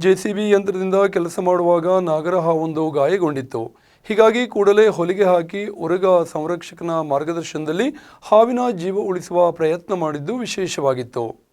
JCB ಯಂತ್ರದಿಂದ ಕೆಲಸ ಮಾಡುವಾಗ ನಾಗರ ಹಾವೊಂದು ಗಾಯಗೊಂಡಿತ್ತು. ಹೀಗಾಗಿ ಕೂಡಲೇ ಹೊಲಿಗೆ ಹಾಕಿ ಉರಗ ಸಂರಕ್ಷಕನ ಮಾರ್ಗದರ್ಶನದಲ್ಲಿ ಹಾವಿನ ಜೀವ ಉಳಿಸುವ ಪ್ರಯತ್ನ ಮಾಡಿದ್ದು ವಿಶೇಷವಾಗಿತ್ತು.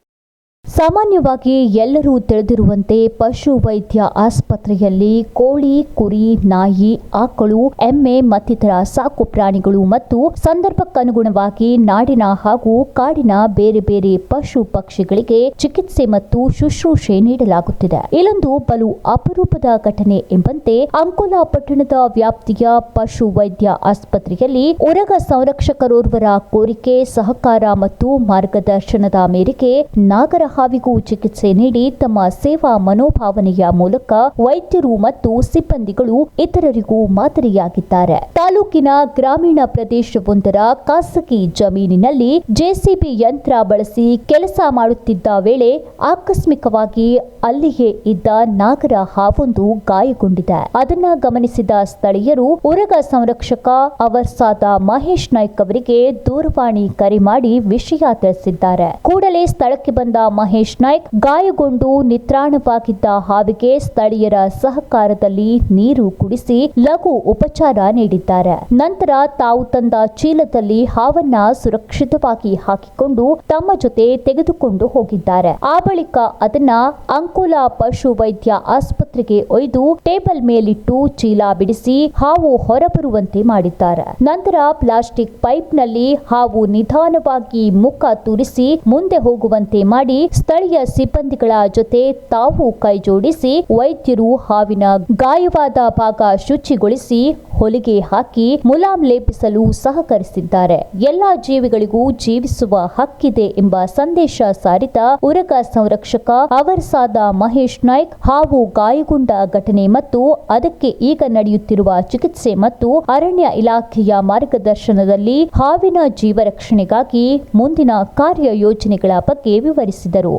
ಸಾಮಾನ್ಯವಾಗಿ ಎಲ್ಲರೂ ತಿಳಿದಿರುವಂತೆ ಪಶು ವೈದ್ಯ ಆಸ್ಪತ್ರೆಯಲ್ಲಿ ಕೋಳಿ, ಕುರಿ, ನಾಯಿ, ಆಕಳು, ಎಮ್ಮೆ, ಮತ್ತಿತರ ಸಾಕು ಪ್ರಾಣಿಗಳು ಮತ್ತು ಸಂದರ್ಭಕ್ಕನುಗುಣವಾಗಿ ನಾಡಿನ ಹಾಗೂ ಕಾಡಿನ ಬೇರೆ ಬೇರೆ ಪಶು ಪಕ್ಷಿಗಳಿಗೆ ಚಿಕಿತ್ಸೆ ಮತ್ತು ಶುಶ್ರೂಷೆ ನೀಡಲಾಗುತ್ತಿದೆ. ಇಲ್ಲೊಂದು ಬಲು ಅಪರೂಪದ ಘಟನೆ ಎಂಬಂತೆ ಅಂಕೋಲಾ ಪಟ್ಟಣದ ವ್ಯಾಪ್ತಿಯ ಪಶು ವೈದ್ಯ ಆಸ್ಪತ್ರೆಯಲ್ಲಿ ಉರಗ ಸಂರಕ್ಷಕರೋರ್ವರ ಕೋರಿಕೆ ಸಹಕಾರ ಮತ್ತು ಮಾರ್ಗದರ್ಶನದ ಮೇರೆಗೆ ನಾಗರ ಹಾವಿಗೂ ಚಿಕಿತ್ಸೆ ನೀಡಿ ತಮ್ಮ ಸೇವಾ ಮನೋಭಾವನೆಯ ಮೂಲಕ ವೈದ್ಯರು ಮತ್ತು ಸಿಬ್ಬಂದಿಗಳು ಇತರರಿಗೂ ಮಾದರಿಯಾಗಿದ್ದಾರೆ. ತಾಲೂಕಿನ ಗ್ರಾಮೀಣ ಪ್ರದೇಶವೊಂದರ ಖಾಸಗಿ ಜಮೀನಿನಲ್ಲಿ ಜೆಸಿಬಿ ಯಂತ್ರ ಬಳಸಿ ಕೆಲಸ ಮಾಡುತ್ತಿದ್ದ ವೇಳೆ ಆಕಸ್ಮಿಕವಾಗಿ ಅಲ್ಲಿಯೇ ಇದ್ದ ನಾಗರ ಹಾವೊಂದು ಗಾಯಗೊಂಡಿದೆ. ಅದನ್ನ ಗಮನಿಸಿದ ಸ್ಥಳೀಯರು, ಉರಗ ಸಂರಕ್ಷಕ ಅವರ್ಸಾದ ಮಹೇಶ್ ನಾಯ್ಕ್ ಅವರಿಗೆ ದೂರವಾಣಿ ಕರೆ ಮಾಡಿ ವಿಷಯ ತಿಳಿಸಿದ್ದಾರೆ. ಕೂಡಲೇ ಸ್ಥಳಕ್ಕೆ ಬಂದ ಮಹೇಶ್ ನಾಯ್ಕ್ ಗಾಯಗೊಂಡು ನಿತ್ರಾಣವಾಗಿದ್ದ ಹಾವಿಗೆ ಸ್ಥಳೀಯರ ಸಹಕಾರದಲ್ಲಿ ನೀರು ಕುಡಿಸಿ ಲಘು ಉಪಚಾರ ನೀಡಿದ್ದಾರೆ. ನಂತರ ತಾವು ತಂದ ಚೀಲದಲ್ಲಿ ಹಾವನ್ನ ಸುರಕ್ಷಿತವಾಗಿ ಹಾಕಿಕೊಂಡು ತಮ್ಮ ಜೊತೆ ತೆಗೆದುಕೊಂಡು ಹೋಗಿದ್ದಾರೆ. ಆ ಬಳಿಕ ಅದನ್ನ ಅಂಕುಲ ಪಶು ವೈದ್ಯ ಆಸ್ಪತ್ರೆಗೆ ಒಯ್ದು ಟೇಬಲ್ ಮೇಲಿಟ್ಟು ಚೀಲ ಬಿಡಿಸಿ ಹಾವು ಹೊರಬರುವಂತೆ ಮಾಡಿದ್ದಾರೆ. ನಂತರ ಪ್ಲಾಸ್ಟಿಕ್ ಪೈಪ್ನಲ್ಲಿ ಹಾವು ನಿಧಾನವಾಗಿ ಮುಖ ತುರಿಸಿ ಮುಂದೆ ಹೋಗುವಂತೆ ಮಾಡಿ ಸ್ಥಳೀಯ ಸಿಬ್ಬಂದಿಗಳ ಜೊತೆ ತಾವು ಕೈಜೋಡಿಸಿ ವೈದ್ಯರು ಹಾವಿನ ಗಾಯವಾದ ಭಾಗ ಶುಚಿಗೊಳಿಸಿ ಹೊಲಿಗೆ ಹಾಕಿ ಮುಲಾಮ್ ಲೇಪಿಸಲು ಸಹಕರಿಸಿದ್ದಾರೆ. ಎಲ್ಲಾ ಜೀವಿಗಳಿಗೂ ಜೀವಿಸುವ ಹಕ್ಕಿದೆ ಎಂಬ ಸಂದೇಶ ಸಾರಿದ ಉರಗ ಸಂರಕ್ಷಕ ಅವರ್ಸಾದ ಮಹೇಶ್ ನಾಯ್ಕ್, ಹಾವು ಗಾಯಗೊಂಡ ಘಟನೆ ಮತ್ತು ಅದಕ್ಕೆ ಈಗ ನಡೆಯುತ್ತಿರುವ ಚಿಕಿತ್ಸೆ ಮತ್ತು ಅರಣ್ಯ ಇಲಾಖೆಯ ಮಾರ್ಗದರ್ಶನದಲ್ಲಿ ಹಾವಿನ ಜೀವ ರಕ್ಷಣೆಗಾಗಿ ಮುಂದಿನ ಕಾರ್ಯ ಯೋಜನೆಗಳ ಬಗ್ಗೆ ವಿವರಿಸಿದರು.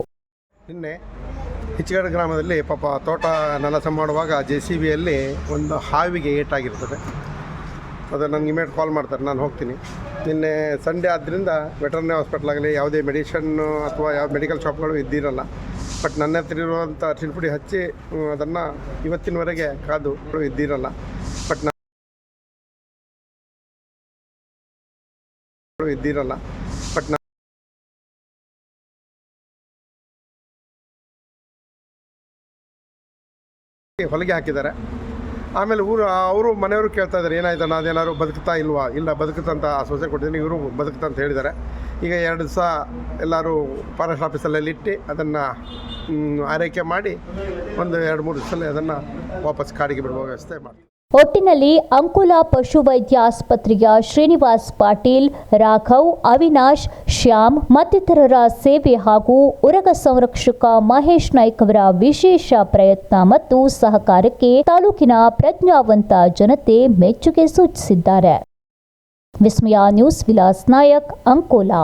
ನಿನ್ನೆ ಹಿಚ್ಚಗಡ ಗ್ರಾಮದಲ್ಲಿ ಪಾಪ ತೋಟ ನೆಲಸ ಮಾಡುವಾಗ ಜೆ ಸಿ ಬಿಯಲ್ಲಿ ಒಂದು ಹಾವಿಗೆ ಏಟಾಗಿರ್ತದೆ. ಅದು ನನಗೆ ಇಮೇಟ್ ಕಾಲ್ ಮಾಡ್ತಾರೆ, ನಾನು ಹೋಗ್ತೀನಿ. ನಿನ್ನೆ ಸಂಡೇ ಆದ್ದರಿಂದ ವೆಟರ್ನರಿ ಹಾಸ್ಪಿಟ್ಲಾಗಲಿ ಯಾವುದೇ ಮೆಡಿಷನ್ನು ಅಥವಾ ಯಾವ ಮೆಡಿಕಲ್ ಶಾಪ್ಗಳು ಇದ್ದಿರಲ್ಲ. ಬಟ್ ನನ್ನ ಹತ್ರ ಇರುವಂಥ ಚಿಲ್ಪುಡಿ ಹಚ್ಚಿ ಅದನ್ನು ಇವತ್ತಿನವರೆಗೆ ಕಾದು ಇದ್ದಿರಲ್ಲ. ಬಟ್ ಇದ್ದಿರಲ್ಲ. ಬಟ್ ಹೊಲಿಗೆ ಹಾಕಿದ್ದಾರೆ. ಆಮೇಲೆ ಊರು ಅವರು ಮನೆಯವರು ಕೇಳ್ತಾ ಇದ್ದಾರೆ, ಏನಾಯ್ತು ಅದೇನಾದ್ರು ಬದುಕ್ತಾ ಇಲ್ವಾ? ಇಲ್ಲ, ಬದುಕುತ್ತಂತ ಸೊಸೆ ಕೊಟ್ಟಿದ್ದೀನಿ, ಇವರು ಬದುಕುತ್ತಂತ ಹೇಳಿದ್ದಾರೆ. ಈಗ ಎರಡು ದಿವಸ ಎಲ್ಲರೂ ಫಾರೆಸ್ಟ್ ಆಫೀಸಲ್ಲಿ ಇಟ್ಟು ಅದನ್ನು ಆರೈಕೆ ಮಾಡಿ ಒಂದು ಎರಡು ಮೂರು ದಿವಸದಲ್ಲಿ ಅದನ್ನು ವಾಪಸ್ ಕಾಡಿಗೆ ಬಿಡುವ ವ್ಯವಸ್ಥೆ ಮಾಡ್ತೀವಿ. ಒಟ್ಟಿನಲ್ಲಿ ಅಂಕೋಲಾ ಪಶುವೈದ್ಯ ಆಸ್ಪತ್ರೆಯ ಶ್ರೀನಿವಾಸ್ ಪಾಟೀಲ್, ರಾಘವ್, ಅವಿನಾಶ್, ಶ್ಯಾಮ್, ಮತ್ತಿತರರ ಸೇವೆ ಹಾಗೂ ಉರಗ ಸಂರಕ್ಷಕ ಮಹೇಶ್ ನಾಯ್ಕ್ ಅವರ ವಿಶೇಷ ಪ್ರಯತ್ನ ಮತ್ತು ಸಹಕಾರಕ್ಕೆ ತಾಲೂಕಿನ ಪ್ರಜ್ಞಾವಂತ ಜನತೆ ಮೆಚ್ಚುಗೆ ಸೂಚಿಸಿದ್ದಾರೆ. ವಿಸ್ಮಯ ನ್ಯೂಸ್ ವಿಲಾಸ್ ನಾಯಕ್, ಅಂಕೋಲಾ.